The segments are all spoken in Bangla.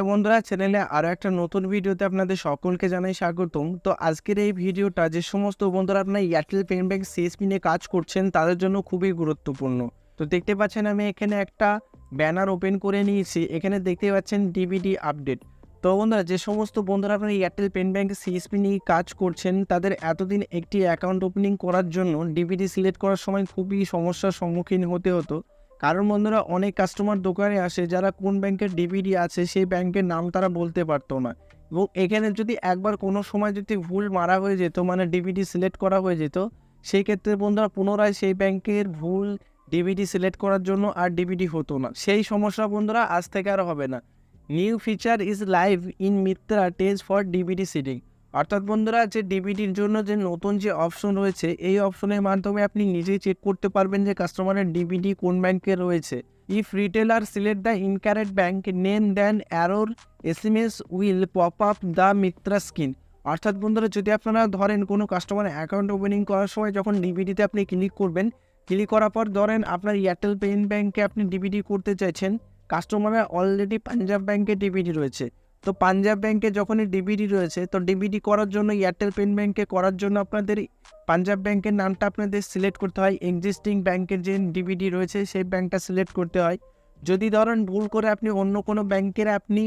বন্ধুরা, চ্যানেলে আরও একটা নতুন ভিডিওতে আপনাদের সকলকে জানাই স্বাগতম। তো আজকের এই ভিডিওটা যে সমস্ত বন্ধুরা আপনার এয়ারটেল পেমেন্ট ব্যাংক সিএসপি নিয়ে কাজ করছেন, তাদের জন্য খুবই গুরুত্বপূর্ণ। তো দেখতে পাচ্ছেন আমি এখানে একটা ব্যানার ওপেন করে নিয়েছি, এখানে দেখতে পাচ্ছেন ডিবিডি আপডেট। তো বন্ধুরা, যে সমস্ত বন্ধুরা আপনার এয়ারটেল পেমেন্ট ব্যাংক সিএসপি নিয়ে কাজ করছেন, তাদের এতদিন একটি অ্যাকাউন্ট ওপেনিং করার জন্য ডিবিডি সিলেক্ট করার সময় খুবই সমস্যার সম্মুখীন হতে হতো। কারণ বন্ধুরা, অনেক কাস্টমার দোকানে আসে যারা কোন ব্যাংকের ডিবিডি আছে সেই ব্যাংকের নাম তারা বলতে পারতো না। এবং এখানে যদি একবার কোনো সময় যদি ভুল মারা হয়ে যেত মানে ডিবিডি সিলেক্ট করা হয়ে যেত, সেই ক্ষেত্রে বন্ধুরা পুনরায় সেই ব্যাংকের ভুল ডিবিডি সিলেক্ট করার জন্য আর ডিবিডি হতো না। সেই সমস্যা বন্ধুরা আজ থেকে আর হবে না। New feature is live in Mitra stage for DBD seeding অর্থাৎ বন্ধুরা, যে ডিবিডির জন্য যে নতুন যে অপশন রয়েছে, এই অপশনের মাধ্যমে আপনি নিজেই চেক করতে পারবেন যে কাস্টমারের ডিবিডি কোন ব্যাংকে রয়েছে। If retailer select the incorrect bank name then error S M S will pop up the Mitra screen অর্থাৎ বন্ধুরা, যদি আপনারা ধরেন কোনো কাস্টমার অ্যাকাউন্ট ওপেনিং করার সময় যখন ডিবিডিতে আপনি ক্লিক করবেন ক্লিক করার পর ধরেন আপনার এয়ারটেল পেমেন্ট ব্যাংকে আপনি ডিবিডি করতে চাইছেন কাস্টমারের অলরেডি পাঞ্জাব ব্যাংকে ডিবিডি রয়েছে। তো পাঞ্জাব ব্যাংকে যখনই ডিবিডি রয়েছে, তো ডিবিডি করার জন্য এয়ারটেল পেমেন্ট ব্যাংকে করার জন্য আপনাদের পাঞ্জাব ব্যাংকের নামটা আপনাদের সিলেক্ট করতে হয়। এক্সিস্টিং ব্যাংকের যে ডিবিডি রয়েছে, সেই ব্যাংকটা সিলেক্ট করতে হয়। যদি ধরেন ভুল করে আপনি অন্য কোনো ব্যাংকের আপনি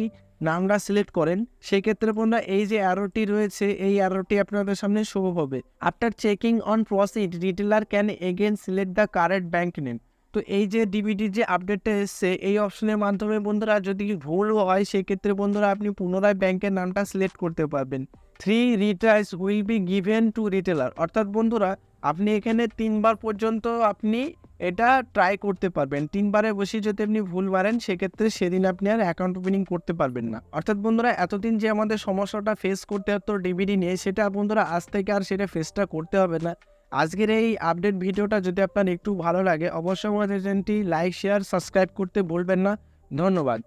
নামটা সিলেক্ট করেন, সেক্ষেত্রে বন্ধুরা, এই যে অ্যারোটি রয়েছে, এই অ্যারোটি আপনাদের সামনে শো হবে। After checking on proceed retailer can again select the correct bank name তো এই যে ডিবিডির যে আপডেটটা এসছে, এই অপশনের মাধ্যমে বন্ধুরা যদি ভুল হয়, সেক্ষেত্রে বন্ধুরা আপনি পুনরায় ব্যাংকের নামটা সিলেক্ট করতে পারবেন। Three retries will be given to retailer অর্থাৎ বন্ধুরা, আপনি এখানে তিনবার পর্যন্ত আপনি এটা ট্রাই করতে পারবেন। তিনবারে বসে যদি আপনি ভুল মারেন, সেক্ষেত্রে সেদিন আপনি আর অ্যাকাউন্ট ওপেনিং করতে পারবেন না। অর্থাৎ বন্ধুরা, এতদিন যে আমাদের সমস্যাটা ফেস করতে হতো ডিবিডি নিয়ে, সেটা বন্ধুরা আজ থেকে আর সেটা ফেসটা করতে হবে না। আজকের এই আপডেট ভিডিওটা যদি আপনার একটু ভালো লাগে, অবশ্যই আমাদের চ্যানেলটি লাইক শেয়ার সাবস্ক্রাইব করতে ভুলবেন না। ধন্যবাদ।